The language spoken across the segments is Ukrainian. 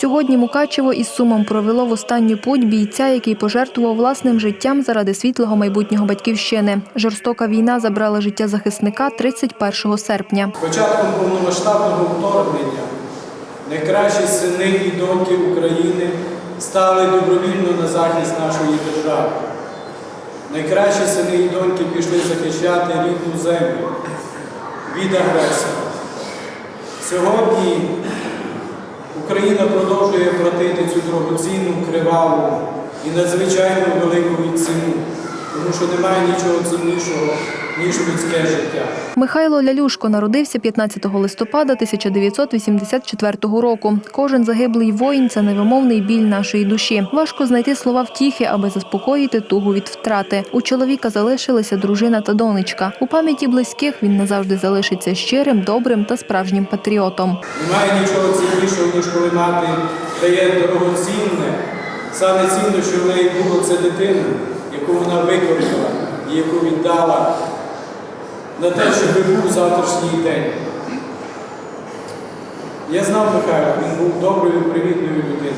Сьогодні Мукачево із сумом провело в останню путь бійця, який пожертвував власним життям заради світлого майбутнього батьківщини. Жорстока війна забрала життя захисника 31 серпня. Початком повномасштабного вторгнення найкращі сини і доньки України стали добровільно на захист нашої держави. Найкращі сини і доньки пішли захищати рідну землю від агресора. Сьогодні Україна продовжує платити цю дорогоцінну, криваву і надзвичайно велику ціну, тому що немає нічого ціннішого, ніж людське життя. Михайло Лялюшко народився 15 листопада 1984 року. Кожен загиблий воїн це невимовний біль нашої душі. Важко знайти слова втіхи, аби заспокоїти тугу від втрати. У чоловіка залишилися дружина та донечка. У пам'яті близьких він назавжди залишиться щирим, добрим та справжнім патріотом. Немає нічого ціннішого, ніж коли мати дає дорогоцінне, саме цінне, що в неї було це дитина, яку вона викорила і яку віддала на те, щоб був завтрашній день. Я знав Михайла, він був доброю, привітною людиною.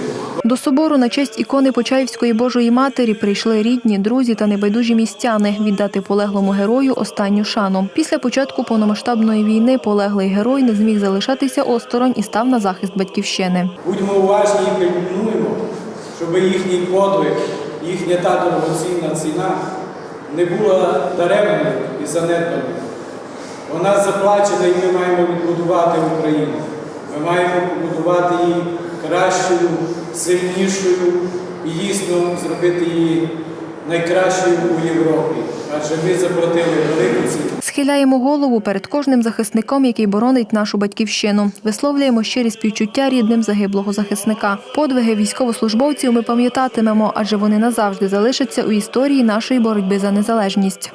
До собору на честь ікони Почаївської Божої Матері прийшли рідні, друзі та небайдужі містяни віддати полеглому герою останню шану. Після початку повномасштабної війни полеглий герой не зміг залишатися осторонь і став на захист батьківщини. Будьмо уважні і пильнуємо, щоб їхній подвиг, їхня та дорогоцінна ціна не була даремною і занедбаною. Вона заплачена і ми маємо відбудувати Україну. Ми маємо побудувати її кращою, сильнішою і дійсно зробити її найкращою у Європі. Адже ми заплатили велику ціну. Схиляємо голову перед кожним захисником, який боронить нашу батьківщину. Висловлюємо щирі співчуття рідним загиблого захисника. Подвиги військовослужбовців ми пам'ятатимемо, адже вони назавжди залишаться у історії нашої боротьби за незалежність.